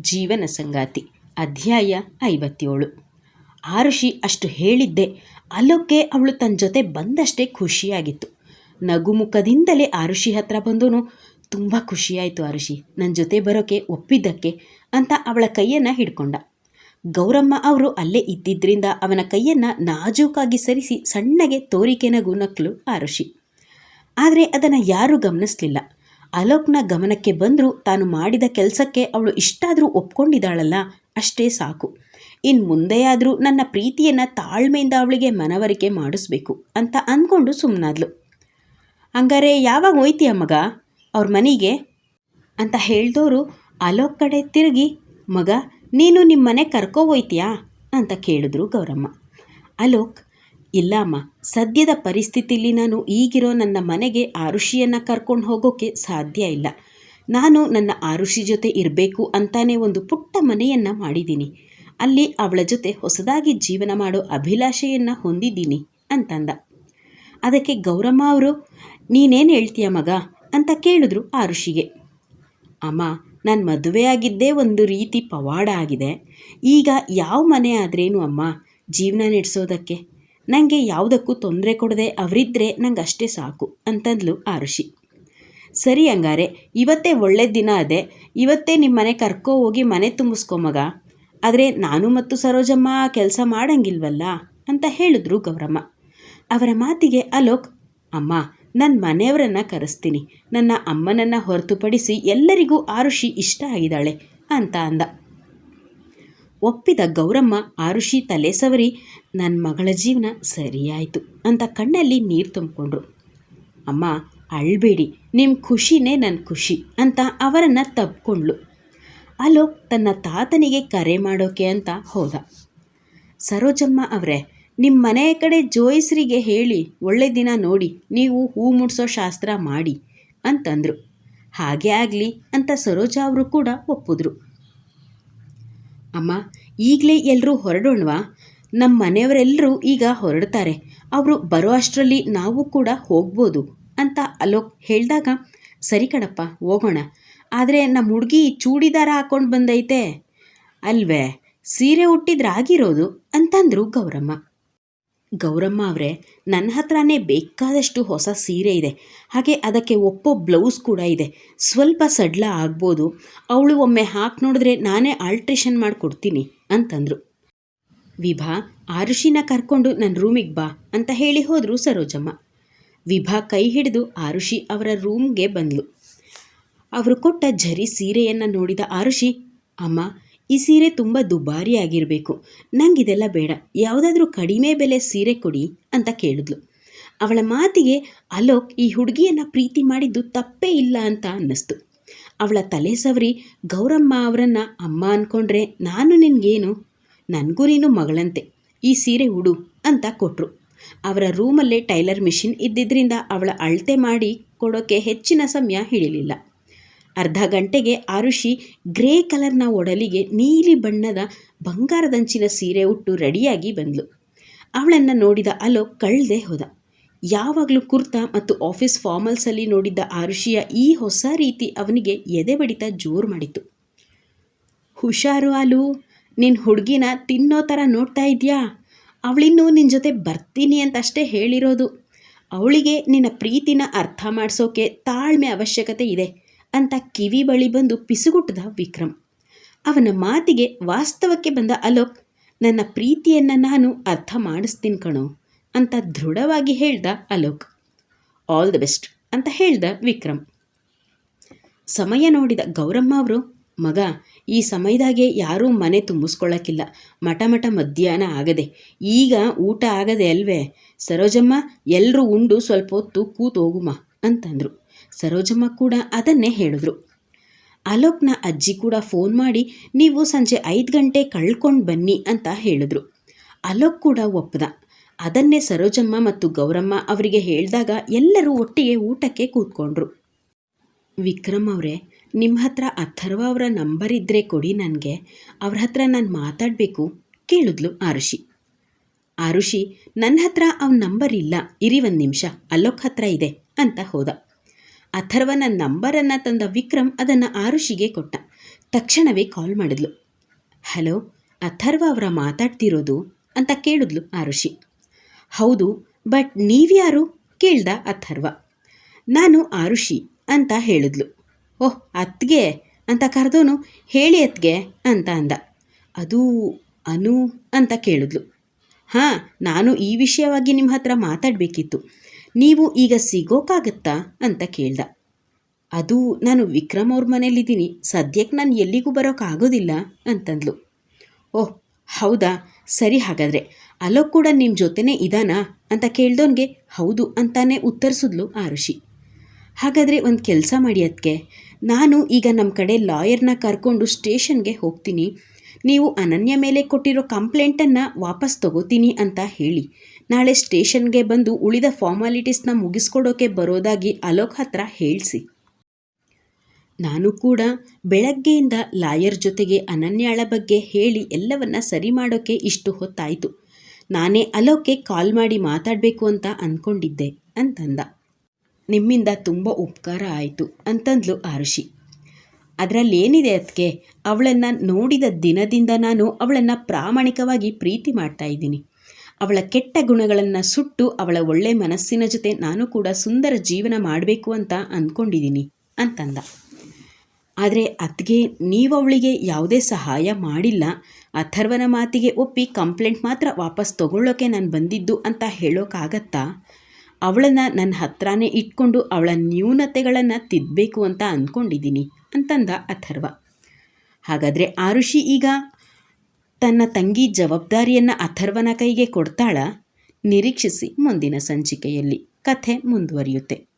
ಜೀವನ ಸಂಗಾತಿ. ಅಧ್ಯಾಯ ಐವತ್ತೇಳು. ಆರುಷಿ ಅಷ್ಟು ಹೇಳಿದ್ದೆ, ಅಲ್ಲೋಕೆ ಅವಳು ತನ್ನ ಜೊತೆ ಬಂದಷ್ಟೇ ಖುಷಿಯಾಗಿತ್ತು. ನಗುಮುಖದಿಂದಲೇ ಆರುಷಿ ಹತ್ರ ಬಂದನು ತುಂಬ ಖುಷಿಯಾಯಿತು ಆರುಷಿ ನನ್ನ ಜೊತೆ ಬರೋಕೆ ಒಪ್ಪಿದ್ದಕ್ಕೆ ಅಂತ ಅವಳ ಕೈಯನ್ನು ಹಿಡ್ಕೊಂಡ. ಗೌರಮ್ಮ ಅವರು ಅಲ್ಲೇ ಇದ್ದಿದ್ದರಿಂದ ಅವನ ಕೈಯನ್ನು ನಾಜೂಕಾಗಿ ಸರಿಸಿ ಸಣ್ಣಗೆ ತೋರಿಕೆ ನಗು ನಕ್ಲು ಆರುಷಿ. ಆದರೆ ಅದನ್ನು ಯಾರೂ ಗಮನಿಸಲಿಲ್ಲ. ಅಲೋಕ್ನ ಗಮನಕ್ಕೆ ಬಂದರೂ ತಾನು ಮಾಡಿದ ಕೆಲಸಕ್ಕೆ ಅವಳು ಇಷ್ಟಾದರೂ ಒಪ್ಕೊಂಡಿದ್ದಾಳಲ್ಲ, ಅಷ್ಟೇ ಸಾಕು. ಇನ್ನು ಮುಂದೆಯಾದರೂ ನನ್ನ ಪ್ರೀತಿಯನ್ನು ತಾಳ್ಮೆಯಿಂದ ಅವಳಿಗೆ ಮನವರಿಕೆ ಮಾಡಿಸ್ಬೇಕು ಅಂತ ಅಂದ್ಕೊಂಡು ಸುಮ್ಮನಾದ್ಲು ಹಂಗಾರೆ ಯಾವಾಗ ಹೋಯ್ತೀಯ ಮಗ? ಅವ್ರ ಮನೆಗೆ? ಅಂತ ಹೇಳ್ದವರು ಅಲೋಕ್ ಕಡೆ ತಿರುಗಿ, ಮಗ, ನೀನು ನಿಮ್ಮ ಮನೆ ಕರ್ಕೋ ಹೋಯ್ತೀಯಾ? ಅಂತ ಕೇಳಿದ್ರು ಗೌರಮ್ಮ. ಅಲೋಕ್ ಇಲ್ಲ ಅಮ್ಮ ಸದ್ಯದ ಪರಿಸ್ಥಿತಿಲಿ ನಾನು ಈಗಿರೋ ನನ್ನ ಮನೆಗೆ ಆರುಷಿಯನ್ನು ಕರ್ಕೊಂಡು ಹೋಗೋಕ್ಕೆ ಸಾಧ್ಯ ಇಲ್ಲ. ನಾನು ನನ್ನ ಆರುಷಿ ಜೊತೆ ಇರಬೇಕು ಅಂತಾನೆ ಒಂದು ಪುಟ್ಟ ಮನೆಯನ್ನು ಮಾಡಿದ್ದೀನಿ ಅಲ್ಲಿ ಅವಳ ಜೊತೆ ಹೊಸದಾಗಿ ಜೀವನ ಮಾಡೋ ಅಭಿಲಾಷೆಯನ್ನು ಹೊಂದಿದ್ದೀನಿ ಅಂತಂದ. ಅದಕ್ಕೆ ಗೌರಮ್ಮ ಅವರು, ನೀನೇನು ಹೇಳ್ತೀಯ ಮಗ? ಅಂತ ಕೇಳಿದ್ರು ಆರುಷಿಗೆ. ಅಮ್ಮ, ನಾನು ಮದುವೆಯಾಗಿದ್ದೇ ಒಂದು ರೀತಿ ಪವಾಡ ಆಗಿದೆ. ಈಗ ಯಾವ ಮನೆ ಆದ್ರೇನು ಅಮ್ಮ, ಜೀವನ ನಡೆಸೋದಕ್ಕೆ? ನನಗೆ ಯಾವುದಕ್ಕೂ ತೊಂದರೆ ಕೊಡದೆ ಅವರಿದ್ದರೆ ನಂಗೆ ಅಷ್ಟೇ ಸಾಕು, ಅಂತಂದ್ಲು ಆರುಷಿ ಸರಿ ಹಂಗಾರೆ, ಇವತ್ತೇ ಒಳ್ಳೆ ದಿನ ಅದೇ, ಇವತ್ತೇ ನಿಮ್ಮ ಮನೆ ಕರ್ಕೋ ಹೋಗಿ ಮನೆ ತುಂಬಿಸ್ಕೊ ಮಗ. ಆದರೆ ನಾನು ಮತ್ತು ಸರೋಜಮ್ಮ ಕೆಲಸ ಮಾಡಂಗಿಲ್ವಲ್ಲ, ಅಂತ ಹೇಳಿದ್ರು ಗೌರಮ್ಮ. ಅವರ ಮಾತಿಗೆ ಅಲೋಕ್, ಅಮ್ಮ ನನ್ನ ಮನೆಯವರನ್ನು ಕರೆಸ್ತೀನಿ. ನನ್ನ ಅಮ್ಮನನ್ನು ಹೊರತುಪಡಿಸಿ ಎಲ್ಲರಿಗೂ ಆರುಷಿ ಇಷ್ಟ ಆಗಿದ್ದಾಳೆ, ಅಂತ ಅಂದ. ಒಪ್ಪಿದ ಗೌರಮ್ಮ ಆರುಷಿ ತಲೆ ಸವರಿ ನನ್ನ ಮಗಳ ಜೀವನ ಸರಿಯಾಯಿತು ಅಂತ ಕಣ್ಣಲ್ಲಿ ನೀರು ತುಂಬಿಕೊಂಡ್ರು. ಅಮ್ಮ, ಅಳ್ಬೇಡಿ ನಿಮ್ಮ ಖುಷಿನೇ ನನ್ನ ಖುಷಿ ಅಂತ ಅವರನ್ನು ತಬ್ಕೊಂಡ್ಳು. ಅಲೋಕ್ ತನ್ನ ತಾತನಿಗೆ ಕರೆ ಮಾಡೋಕೆ ಅಂತ ಹೋದ. ಸರೋಜಮ್ಮ ಅವರೇ ನಿಮ್ಮ ಮನೆ ಕಡೆ ಜೋಯಿಸ್ರಿಗೆ ಹೇಳಿ, ಒಳ್ಳೆ ದಿನ ನೋಡಿ, ನೀವು ಹೂ ಮುಡಿಸೋ ಶಾಸ್ತ್ರ ಮಾಡಿ ಅಂತಂದರು. ಹಾಗೆ ಆಗಲಿ ಅಂತ ಸರೋಜಾ ಅವರು ಕೂಡ ಒಪ್ಪಿದ್ರು. ಅಮ್ಮ, ಈಗಲೇ ಎಲ್ಲರೂ ಹೊರಡೋಣವಾ? ನಮ್ಮ ಮನೆಯವರೆಲ್ಲರೂ ಈಗ ಹೊರಡ್ತಾರೆ. ಅವರು ಬರೋ ಅಷ್ಟರಲ್ಲಿ ನಾವು ಕೂಡ ಹೋಗ್ಬೋದು ಅಂತ ಅಲೋಕ್ ಹೇಳಿದಾಗ, ಸರಿ ಕಣಪ್ಪ, ಹೋಗೋಣ. ಆದರೆ ನಮ್ಮ ಹುಡುಗಿ ಚೂಡಿದಾರ ಹಾಕ್ಕೊಂಡು ಬಂದೈತೆ. ಅಲ್ವೇ, ಸೀರೆ ಹುಟ್ಟಿದ್ರಾಗಿರೋದು ಅಂತಂದರು ಗೌರಮ್ಮ. ಗೌರಮ್ಮ ಅವರೇ ನನ್ನ ಹತ್ರನೇ ಬೇಕಾದಷ್ಟು ಹೊಸ ಸೀರೆ ಇದೆ. ಹಾಗೆ ಅದಕ್ಕೆ ಒಪ್ಪೋ ಬ್ಲೌಸ್ ಕೂಡ ಇದೆ. ಸ್ವಲ್ಪ ಸಡ್ಲ ಆಗ್ಬೋದು. ಅವಳು ಒಮ್ಮೆ ಹಾಕಿ ನೋಡಿದ್ರೆ ನಾನೇ ಆಲ್ಟ್ರೇಷನ್ ಮಾಡಿಕೊಡ್ತೀನಿ ಅಂತಂದರು. ವಿಭಾ ಆರುಷಿನ ಕರ್ಕೊಂಡು ನನ್ನ ರೂಮಿಗೆ ಬಾ ಅಂತ ಹೇಳಿ ಹೋದರು ಸರೋಜಮ್ಮ. ವಿಭಾ ಕೈ ಹಿಡಿದು ಆರುಷಿ ಅವರ ರೂಮ್ಗೆ ಬಂದಳು ಅವರು ಕೊಟ್ಟ ಝರಿ ಸೀರೆಯನ್ನು ನೋಡಿದ ಆರುಷಿ ಅಮ್ಮ ಈ ಸೀರೆ ತುಂಬ ದುಬಾರಿ ಆಗಿರಬೇಕು ನಂಗಿದೆಲ್ಲ ಬೇಡ. ಯಾವುದಾದ್ರೂ ಕಡಿಮೆ ಬೆಲೆ ಸೀರೆ ಕೊಡಿ ಅಂತ ಕೇಳಿದ್ಲು. ಅವಳ ಮಾತಿಗೆ ಅಲೋಕ್ ಈ ಹುಡುಗಿಯನ್ನು ಪ್ರೀತಿ ಮಾಡಿದ್ದು ತಪ್ಪೇ ಇಲ್ಲ ಅಂತ ಅನ್ನಿಸ್ತು. ಅವಳ ತಲೆ ಸವರಿ, ಗೌರಮ್ಮ ಅವರನ್ನು ಅಮ್ಮ ಅಂದ್ಕೊಂಡ್ರೆ ನಾನು ನಿನಗೇನು? ನನಗೂ ನೀನು ಮಗಳಂತೆ. ಈ ಸೀರೆ ಉಡು ಅಂತ ಕೊಟ್ಟರು ಅವರ ರೂಮಲ್ಲೇ ಟೈಲರ್ ಮಿಷಿನ್ ಇದ್ದಿದ್ದರಿಂದ ಅವಳ ಅಳತೆ ಮಾಡಿ ಕೊಡೋಕ್ಕೆ ಹೆಚ್ಚಿನ ಸಮಯ ಹಿಡಿಲಿಲ್ಲ. ಅರ್ಧ ಗಂಟೆಗೆ ಆರುಷಿ ಗ್ರೇ ಕಲರ್ನ ಒಡಲಿಗೆ ನೀಲಿ ಬಣ್ಣದ ಬಂಗಾರದಂಚಿನ ಸೀರೆ ಉಟ್ಟು ರೆಡಿಯಾಗಿ ಬಂದಳು ಅವಳನ್ನು ನೋಡಿದ ಅಲೋ ಕಳ್ದೆ ಹೋದ. ಯಾವಾಗಲೂ ಕುರ್ತಾ ಮತ್ತು ಆಫೀಸ್ ಫಾರ್ಮಲ್ಸಲ್ಲಿ ನೋಡಿದ್ದ ಆರುಷಿಯ ಈ ಹೊಸ ರೀತಿ ಅವನಿಗೆ ಎದೆ ಬಡಿತ ಜೋರು ಮಾಡಿತು ಹುಷಾರು ಅಲು ನಿನ್ನ ಹುಡುಗಿನ ತಿನ್ನೋ ಥರ ನೋಡ್ತಾ ಇದೆಯಾ? ಅವಳಿನ್ನೂ ನಿನ್ನ ಜೊತೆ ಬರ್ತೀನಿ ಅಂತಷ್ಟೇ ಹೇಳಿರೋದು. ಅವಳಿಗೆ ನಿನ್ನ ಪ್ರೀತಿನ ಅರ್ಥ ಮಾಡಿಸೋಕೆ ತಾಳ್ಮೆ ಅವಶ್ಯಕತೆ ಇದೆ. ಅಂತ ಕಿವಿ ಬಳಿ ಬಂದು ಪಿಸುಗುಟ್ಟದ ವಿಕ್ರಮ್. ಅವನ ಮಾತಿಗೆ ವಾಸ್ತವಕ್ಕೆ ಬಂದ ಅಲೋಕ್, ನನ್ನ ಪ್ರೀತಿಯನ್ನು ನಾನು ಅರ್ಥ ಮಾಡಿಸ್ತೀನಿ ಕಣೋ ಅಂತ ದೃಢವಾಗಿ ಹೇಳ್ದ ಅಲೋಕ್. ಆಲ್ ದ ಬೆಸ್ಟ್ ಅಂತ ಹೇಳ್ದ ವಿಕ್ರಮ್. ಸಮಯ ನೋಡಿದ ಗೌರಮ್ಮ ಅವರು, ಮಗ, ಈ ಸಮಯದಾಗೆ ಯಾರೂ ಮನೆ ತುಂಬಿಸ್ಕೊಳ್ಳೋಕ್ಕಿಲ್ಲ ಮಠ ಮಠ ಮಧ್ಯಾಹ್ನ ಆಗದೆ. ಈಗ ಊಟ ಆಗದೆ ಅಲ್ವೇ? ಸರೋಜಮ್ಮ ಎಲ್ಲರೂ ಉಂಡು ಸ್ವಲ್ಪ ಹೊತ್ತು ಕೂತು ಹೋಗುಮ್ಮ ಅಂತಂದರು. ಸರೋಜಮ್ಮ ಕೂಡ ಅದನ್ನೇ ಹೇಳಿದ್ರು. ಅಲೋಕ್ನ ಅಜ್ಜಿ ಕೂಡ ಫೋನ್ ಮಾಡಿ, ನೀವು ಸಂಜೆ ಐದು ಗಂಟೆ ಕಳ್ಕೊಂಡು ಬನ್ನಿ ಅಂತ ಹೇಳಿದ್ರು. ಅಲೋಕ್ ಕೂಡ ಒಪ್ಪದ. ಅದನ್ನೇ ಸರೋಜಮ್ಮ ಮತ್ತು ಗೌರಮ್ಮ ಅವರಿಗೆ ಹೇಳಿದಾಗ ಎಲ್ಲರೂ ಒಟ್ಟಿಗೆ ಊಟಕ್ಕೆ ಕೂತ್ಕೊಂಡ್ರು. ವಿಕ್ರಮ್ ಅವರೇ, ನಿಮ್ಮ ಹತ್ರ ಅಥರ್ವ ಅವರ ನಂಬರ್ ಇದ್ದರೆ ಕೊಡಿ ನನಗೆ. ಅವ್ರ ಹತ್ರ ನಾನು ಮಾತಾಡಬೇಕು ಕೇಳಿದ್ಲು ಆರುಷಿ. ಆರುಷಿ ನನ್ನ ಹತ್ರ ಅವನ ನಂಬರ್ ಇಲ್ಲ. ಇರಿ ಒಂದು ನಿಮಿಷ. ಅಲೋಕ್ ಹತ್ರ ಇದೆ ಅಂತ ಹೋದ. ಅಥರ್ವನ ನಂಬರನ್ನು ತಂದ ವಿಕ್ರಮ್ ಅದನ್ನು ಆರುಷಿಗೆ ಕೊಟ್ಟ. ತಕ್ಷಣವೇ ಕಾಲ್ ಮಾಡಿದ್ಲು. ಹಲೋ, ಅಥರ್ವ ಅವರ ಮಾತಾಡ್ತಿರೋದು? ಅಂತ ಕೇಳಿದ್ಲು ಆರುಷಿ ಹೌದು, ಬಟ್ ನೀವ್ಯಾರು? ಕೇಳ್ದ ಅಥರ್ವ. ನಾನು ಆರುಷಿ ಅಂತ ಹೇಳಿದ್ಲು. ಓಹ್, ಅತ್ಗೆ? ಅಂತ ಕರೆದೋನು, ಹೇಳಿ ಅತ್ಗೆ, ಅಂತ ಅಂದ. ಅದು ಅನು, ಅಂತ ಕೇಳಿದ್ಲು. ಹಾಂ, ನಾನು ಈ ವಿಷಯವಾಗಿ ನಿಮ್ಮ ಹತ್ರ ಮಾತಾಡಬೇಕಿತ್ತು. ನೀವು ಈಗ ಸಿಗೋಕ್ಕಾಗತ್ತಾ ಅಂತ ಕೇಳ್ದ. ಅದು ನಾನು ವಿಕ್ರಮ್ ಅವ್ರ ಮನೇಲಿದ್ದೀನಿ ಸದ್ಯಕ್ಕೆ ನಾನು ಎಲ್ಲಿಗೂ ಬರೋಕ್ಕಾಗೋದಿಲ್ಲ ಅಂತಂದ್ಲು. ಓಹ್, ಹೌದಾ? ಸರಿ ಹಾಗಾದರೆ, ಅಲೋಕ್ ಕೂಡ ನಿಮ್ಮ ಜೊತೆನೇ ಇದಾನಾ ಅಂತ ಕೇಳ್ದೋನ್ಗೆ ಹೌದು ಅಂತಾನೆ ಉತ್ತರಿಸಿದ್ಲು ಆರುಷಿ. ಹಾಗಾದರೆ ಒಂದು ಕೆಲಸ ಮಾಡಿ ಅದಕ್ಕೆ ನಾನು ಈಗ ನಮ್ಮ ಕಡೆ ಲಾಯರ್ನ ಕರ್ಕೊಂಡು ಸ್ಟೇಷನ್ಗೆ ಹೋಗ್ತೀನಿ ನೀವು ಅನನ್ಯ ಮೇಲೆ ಕೊಟ್ಟಿರೋ ಕಂಪ್ಲೇಂಟನ್ನು ವಾಪಸ್ ತಗೋತೀನಿ ಅಂತ ಹೇಳಿ. ನಾಳೆ ಸ್ಟೇಷನ್ಗೆ ಬಂದು ಉಳಿದ ಫಾರ್ಮಾಲಿಟೀಸ್ನ ಮುಗಿಸ್ಕೊಡೋಕೆ ಬರೋದಾಗಿ ಅಲೋಕ್ ಹತ್ರ ಹೇಳಿಸಿ. ನಾನು ಕೂಡ ಬೆಳಗ್ಗೆಯಿಂದ ಲಾಯರ್ ಜೊತೆಗೆ ಅನನ್ಯಾಳ ಬಗ್ಗೆ ಹೇಳಿ ಎಲ್ಲವನ್ನ ಸರಿ ಮಾಡೋಕ್ಕೆ ಇಷ್ಟು ಹೊತ್ತಾಯಿತು. ನಾನೇ ಅಲೋಕೆ ಕಾಲ್ ಮಾಡಿ ಮಾತಾಡಬೇಕು ಅಂತ ಅಂದ್ಕೊಂಡಿದ್ದೆ ಅಂತಂದ. ನಿಮ್ಮಿಂದ ತುಂಬ ಉಪಕಾರ ಆಯಿತು, ಅಂತಂದ್ಲು ಆರುಷಿ. ಅದರಲ್ಲೇನಿದೆ ಅದಕ್ಕೆ ಅವಳನ್ನು ನೋಡಿದ ದಿನದಿಂದ ನಾನು ಅವಳನ್ನು ಪ್ರಾಮಾಣಿಕವಾಗಿ ಪ್ರೀತಿ ಮಾಡ್ತಾ ಇದ್ದೀನಿ. ಅವಳ ಕೆಟ್ಟ ಗುಣಗಳನ್ನು ಸುಟ್ಟು ಅವಳ ಒಳ್ಳೆ ಮನಸ್ಸಿನ ಜೊತೆ ನಾನು ಕೂಡ ಸುಂದರ ಜೀವನ ಮಾಡಬೇಕು ಅಂತ ಅಂದ್ಕೊಂಡಿದ್ದೀನಿ ಅಂತಂದ. ಆದರೆ ಅದಕ್ಕೆ ನೀವು ಅವಳಿಗೆ ಯಾವುದೇ ಸಹಾಯ ಮಾಡಿಲ್ಲ. ಅಥರ್ವನ ಮಾತಿಗೆ ಒಪ್ಪಿ ಕಂಪ್ಲೇಂಟ್ ಮಾತ್ರ ವಾಪಸ್ ತಗೊಳ್ಳೋಕೆ ನಾನು ಬಂದಿದ್ದು ಅಂತ ಹೇಳೋಕ್ಕಾಗತ್ತಾ ಅವಳನ್ನು ನನ್ನ ಹತ್ರನೇ ಇಟ್ಕೊಂಡು ಅವಳ ನ್ಯೂನತೆಗಳನ್ನು ತಿದ್ದಬೇಕು ಅಂತ ಅಂದ್ಕೊಂಡಿದ್ದೀನಿ ಅಂತಂದ ಅಥರ್ವ. ಹಾಗಾದರೆ ಆರುಷಿ ಈಗ ತನ್ನ ತಂಗಿ ಜವಾಬ್ದಾರಿಯನ್ನು ಅಥರ್ವನ ಕೈಗೆ ಕೊಡ್ತಾಳ? ನಿರೀಕ್ಷಿಸಿ ಮುಂದಿನ ಸಂಚಿಕೆಯಲ್ಲಿ. ಕಥೆ ಮುಂದುವರಿಯುತ್ತೆ.